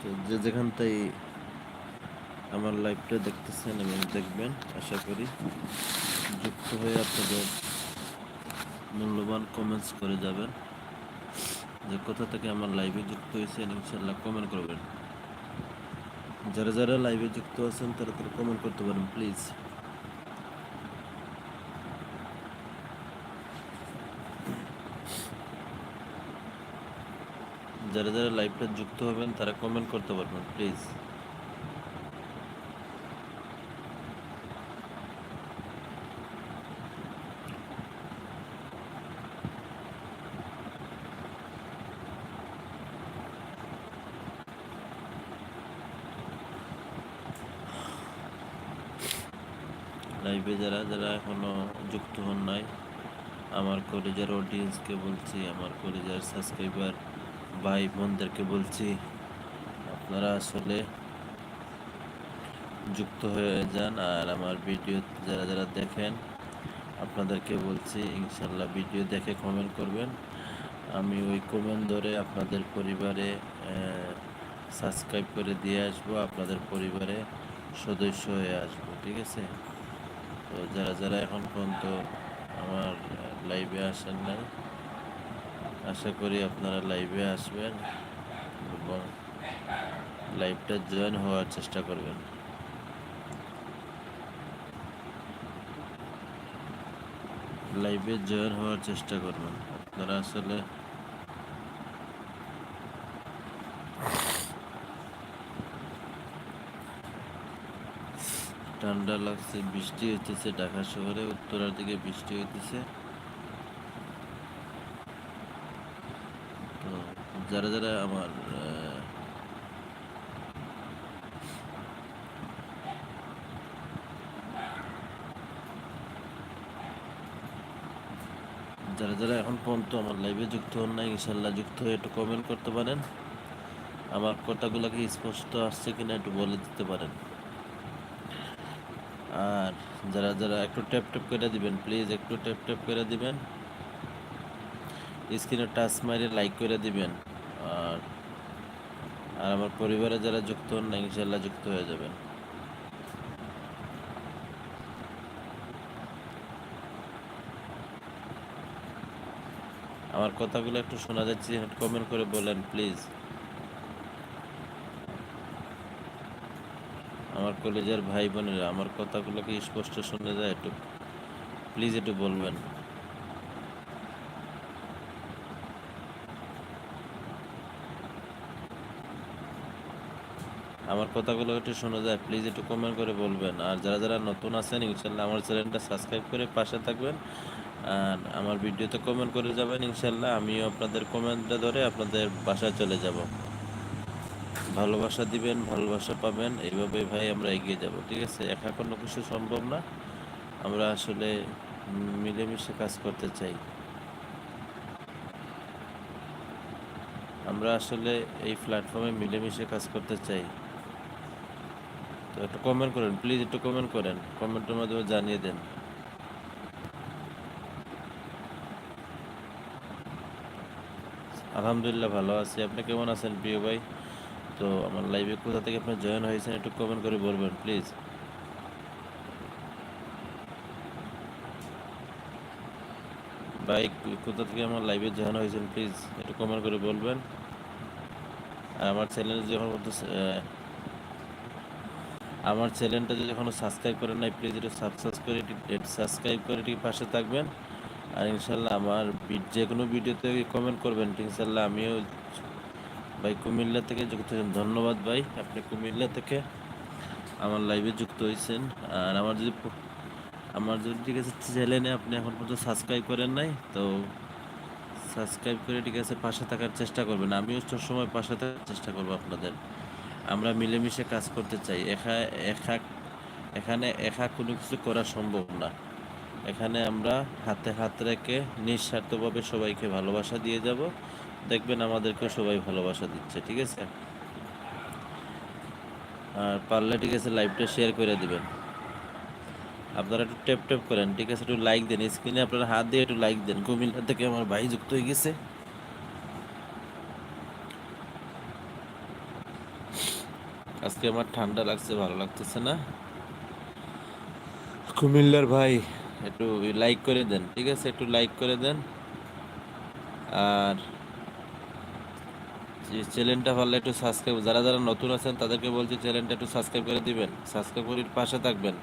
তো যে যেখানটাই আমার লাইভটা দেখতেছেন এবং দেখবেন, আশা করি যুক্ত হয়ে আপনাদের মূল্যবান কমেন্টস করে যাবেন। যে কোথা থেকে আমার লাইভে যুক্ত হয়েছে ইনশাল্লাহ কমেন্ট করবেন। যারা যারা লাইভে যুক্ত আছেন, তারা তারা কমেন্ট করতে পারেন প্লিজ যারা যারা লাইভটা যুক্ত হবেন, তারা কমেন্ট করতে পারবেন প্লিজ লাইভে যারা যারা এখনও যুক্ত হন নাই, আমার কলেজের অডিয়েন্সকে বলছি, আমার কলেজের সাবস্ক্রাইবার ভাই বোনদেরকে বলছি, আপনারা আসলে যুক্ত হয়ে যান। আর আমার ভিডিও যারা যারা দেখেন, আপনাদেরকে বলছি, ইনশাল্লাহ ভিডিও দেখে কমেন্ট করবেন। আমি ওই কমেন্ট ধরে আপনাদের পরিবারে সাবস্ক্রাইব করে দিয়ে আসব, আপনাদের পরিবারে সদস্য হয়ে আসব, ঠিক আছে? তো যারা যারা এখন পর্যন্ত আমার লাইভে আসেন নাই আশা করি আপনারা লাইভে আসবেন এবং লাইভটা জয়েন হওয়ার চেষ্টা করবেন। লাইভে জয়েন হওয়ার চেষ্টা করবেন। আপনারা আসলে ঠান্ডা লাগছে, বৃষ্টি হইতেছে, ঢাকা শহরে, উত্তরার দিকে বৃষ্টি হইতেছে তো যারা যারা আমার যারা যারা এখন পর্যন্ত আমার লাইভে যুক্ত হন না ইনশাল্লাহ যুক্ত হয়ে একটু কমেন্ট করতে পারেন। আমার কথাগুলো কি স্পষ্ট আসছে কিনা একটু বলে দিতে পারেন। আর যারা যারা একটু ট্যাপ ট্যাপ করে দিবেন প্লিজ একটু ট্যাপ ট্যাপ করে দিবেন। স্ক্রিনে টাচ মারে লাইক করে দিবেন। আর আর আমার পরিবারে যারা যুক্ত হন না ইনশাল্লাহ যুক্ত হয়ে যাবেন। আমার কথাগুলো একটু শোনা যাচ্ছে কমেন্ট করে বলেন প্লিজ আমার কলেজের ভাই বোনেরা আমার কথাগুলো কি স্পষ্ট শুনে যায় একটু? প্লিজ একটু বলবেন। আমার কথাগুলো একটু শোনা যায়। প্লিজ একটু কমেন্ট করে বলবেন। আর যারা যারা নতুন আছেন, ইনশাল্লাহ আমার চ্যানেলটা সাবস্ক্রাইব করে পাশে থাকবেন। আর আমার ভিডিওতে কমেন্ট করে যাবেন, ইনশাল্লাহ আমিও আপনাদের কমেন্টটা ধরে আপনাদের বাসায় চলে যাব। ভালোবাসা দিবেন, ভালোবাসা পাবেন এইভাবে ভাই আমরা এগিয়ে যাব, ঠিক আছে? একা কোনো কিছু সম্ভব না। আমরা আসলে মিলেমিশে কাজ করতে চাই। আমরা আসলে এই প্ল্যাটফর্মে মিলেমিশে কাজ করতে চাই। একটু কমেন্ট করেন প্লিজ একটু কমেন্ট করেন কমেন্টের মাধ্যমে জানিয়ে দেন। আলহামদুলিল্লাহ ভালো আছি। আপনি কেমন আছেন প্রিয় ভাই? তো আমার লাইভে কোথা থেকে আপনি জয়েন হয়েছেন একটু কমেন্ট করে বলবেন প্লিজ ভাই, কোথা থেকে আমার লাইভে জয়েন হয়েছেন প্লিজ একটু কমেন্ট করে বলবেন। আর আমার চ্যানেল যখন আমার চ্যানেলটা যদি এখনও সাবস্ক্রাইব করেন নাই প্লিজ একটু সাবস্ক্রাইব করে সাবস্ক্রাইব করে ঠিক পাশে থাকবেন। আর ইনশাল্লাহ আমার যে কোনো ভিডিওতে কমেন্ট করবেন ইনশাল্লাহ আমিও ভাই কুমিল্লা থেকে যুক্ত হয়েছেন। ধন্যবাদ ভাই, আপনি কুমিল্লা থেকে আমার লাইভে যুক্ত হয়েছেন। আর আমার যদি আমার যদি ঠিক আছে চ্যানেলে আপনি এখন পর্যন্ত সাবস্ক্রাইব করেন নাই, তো সাবস্ক্রাইব করে ঠিক আছে পাশে থাকার চেষ্টা করবেন। আমিও সবসময় পাশে থাকার চেষ্টা করব আপনাদের। আমরা মিলেমিশে কাজ করতে চাই। একা একা এখানে একা কোনো কিছু করা সম্ভব না। এখানে আমরা হাতে হাত রেখে নিঃস্বার্থভাবে সবাইকে ভালোবাসা দিয়ে যাব। দেখবেন আমাদেরকে সবাই ভালোবাসা দিচ্ছে, ঠিক আছে? আর পারলে ঠিক আছে লাইভটা শেয়ার করে দিবেন। আপনারা একটু ট্যাপ ট্যাপ করেন, ঠিক আছে? একটু লাইক দেন। স্ক্রিনে আপনারা হাত দিয়ে একটু লাইক দেন। কুমিল্লা থেকে আমার ভাই যুক্ত হয়ে গেছে। আজকে আমার ঠান্ডা লাগছে, ভালো লাগতেছে না। কুমিল্লার ভাই, একটু লাইক করে দেন, ঠিক আছে? একটু লাইক করে দেন। আর চ্যানেলটা ভালো, একটু সাবস্ক্রাইব যারা যারা নতুন আছেন, তাদেরকে বলছি চ্যানেলটা একটু সাবস্ক্রাইব করে দিবেন। সাবস্ক্রাইব করে পাশে থাকবেন।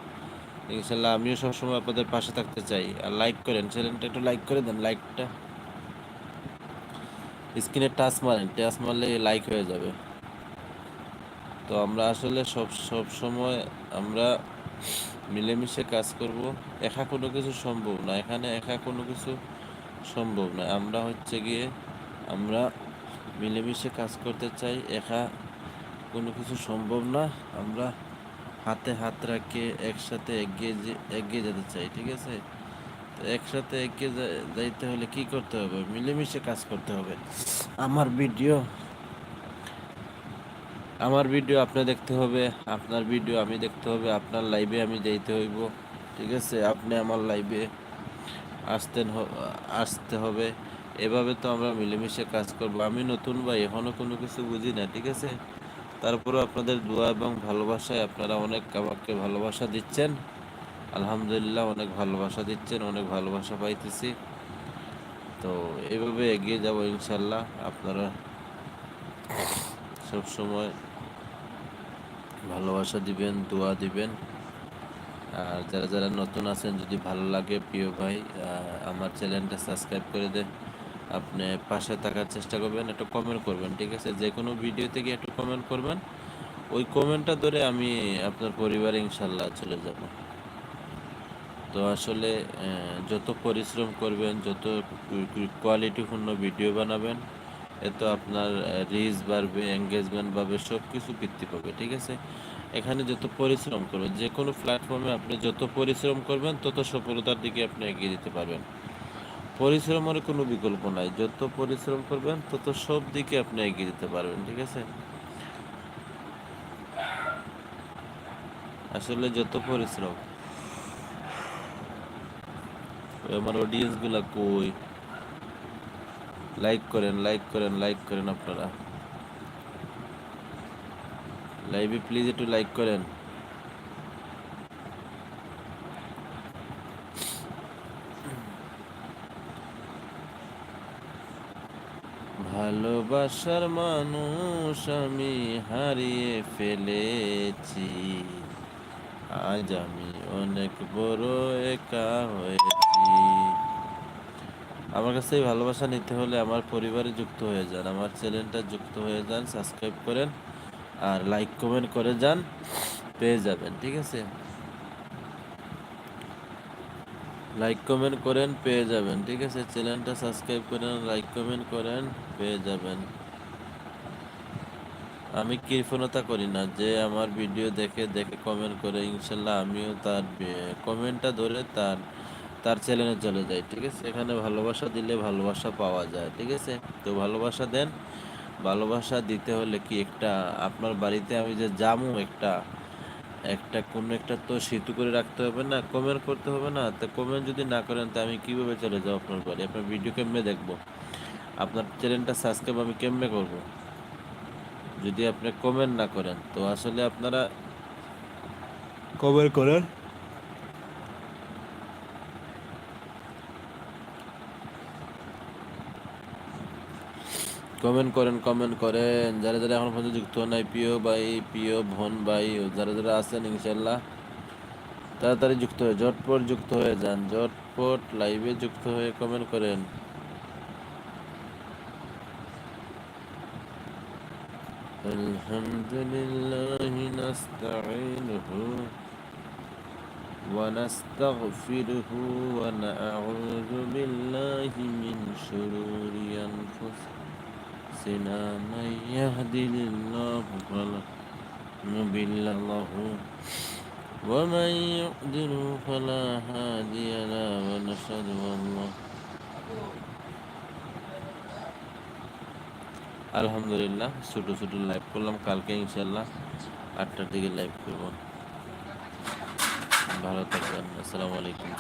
ইনশাল্লাহ আমিও সবসময় আপনাদের পাশে থাকতে চাই। আর লাইক করেন চ্যানেলটা একটু লাইক করে দেন লাইকটা স্ক্রিনে টাচ মারেন টাচ মারলে লাইক হয়ে যাবে। তো আমরা আসলে সব সব সময় আমরা মিলেমিশে কাজ করব। একা কোনো কিছু সম্ভব না, এখানে একা কোনো কিছু সম্ভব না। আমরা হচ্ছে গিয়ে, আমরা মিলেমিশে কাজ করতে চাই, একা কোনো কিছু সম্ভব না। আমরা হাতে হাত রাখিয়ে একসাথে এগিয়ে এগিয়ে যেতে চাই, ঠিক আছে? তো একসাথে এগিয়ে যাইতে হলে কি করতে হবে? মিলেমিশে কাজ করতে হবে। আমার ভিডিও আমার ভিডিও আপনি দেখতে হবে, আপনার ভিডিও আমি দেখতে হবে, আপনার লাইভে আমি যাইতে হইব, ঠিক আছে? আপনি আমার লাইভে আসতেন আসতে হবে। এভাবে তো আমরা মিলেমিশে কাজ করব। আমি নতুন ভাই এখনও কোনো কিছু বুঝি না, ঠিক আছে? তারপরেও আপনাদের দোয়া এবং ভালোবাসায় আপনারা অনেক আমাকে ভালোবাসা দিচ্ছেন। আলহামদুলিল্লাহ, অনেক ভালোবাসা দিচ্ছেন, অনেক ভালোবাসা পাইতেছি। তো এইভাবে এগিয়ে যাব ইনশাল্লাহ, আপনারা সব সময় ভালোবাসা দিবেন, দোয়া দিবেন। আর যারা যারা নতুন আছেন, যদি ভালো লাগে, প্রিয় ভাই আমার চ্যানেলটা সাবস্ক্রাইব করে দেন। আপনি পাশে থাকার চেষ্টা করবেন, একটু কমেন্ট করবেন, ঠিক আছে? যে কোনো ভিডিও থেকে একটু কমেন্ট করবেন। ওই কমেন্টটা ধরে আমি আপনার পরিবারে ইনশাল্লাহ চলে যাব। তো আসলে যত পরিশ্রম করবেন, যত কোয়ালিটিপূর্ণ ভিডিও বানাবেন এত আপনার রিচ বাড়বে এঙ্গেজমেন্ট বাড়বে সব কিছু বৃদ্ধি পাবে, ঠিক আছে? এখানে যত পরিশ্রম করবেন যে কোনো প্ল্যাটফর্মে আপনি যত পরিশ্রম করবেন, তত সফলতার দিকে আপনি এগিয়ে যেতে পারবেন। পরিশ্রমের কোনো বিকল্প নাই, যত পরিশ্রম করবেন, তত সব দিকে আপনি এগিয়ে যেতে পারবেন, ঠিক আছে? আসলে যত পরিশ্রম আমার অডিয়েন্সগুলা কই? লাইক করেন লাইক করেন লাইক করেন আপনারা। লাইভে প্লিজ একটু লাইক করেন। ভালোবাসার মানুষ আমি হারিয়ে ফেলেছি। আজ আমি অনেক বড় একা হয়েছি। আমার কাছে এই ভালোবাসা নিতে হলে আমার পরিবারে যুক্ত হয়ে যান, আমার চ্যানেলটা যুক্ত হয়ে যান, সাবস্ক্রাইব করেন আর লাইক, কমেন্ট করে যান, পেয়ে যাবেন, ঠিক আছে? লাইক, কমেন্ট করেন, পেয়ে যাবেন, ঠিক আছে? চ্যানেলটা সাবস্ক্রাইব করেন, লাইক, কমেন্ট করেন, পেয়ে যাবেন। আমি কৃপণতা করি না যে আমার ভিডিও দেখে দেখে কমেন্ট করে, ইনশাল্লাহ আমিও তার কমেন্টটা ধরে তার তার চ্যানেলে চলে যায়, ঠিক আছে? এখানে ভালোবাসা দিলে ভালোবাসা পাওয়া যায়, ঠিক আছে? তো ভালোবাসা দেন। ভালোবাসা দিতে হলে কি একটা আপনার বাড়িতে আমি যে জামু একটা একটা কোনো একটা তো সেতু করে রাখতে হবে না কমেন্ট করতে হবে না? তো কমেন্ট যদি না করেন, তো আমি কীভাবে চলে যাব আপনার বাড়ি? আপনার ভিডিও কেমনে দেখব? আপনার চ্যানেলটা সাবস্ক্রাইব আমি কেমনে করব? যদি আপনি কমেন্ট না করেন, তো আসলে আপনারা কমেন্ট করেন কমেন্ট করেন কমেন্ট করেন যারা যারা এখন পর্যন্ত যুক্ত নাই প্রিয় ভাই প্রিয় বোন ভাই যারা যারা আছেন ইনশাল্লাহ তাড়াতাড়ি যুক্ত হয়ে ঝটপট যুক্ত হয়ে যান ঝটপট লাইভে যুক্ত হয়ে কমেন্ট করেন الحمد لله نستعينه ونستغفره ونعوذ بالله من شرور أنفسنا من يهدي الله فلا مضل له ومن يقدر فلا هادي له ونشهد أن لا আলহামদুলিল্লাহ ছোটো ছোটো লাইভ করলাম কালকে ইনশাল্লাহ আটটার দিকে লাইভ করবো ভালো থাকবেন আসসালামু আলাইকুম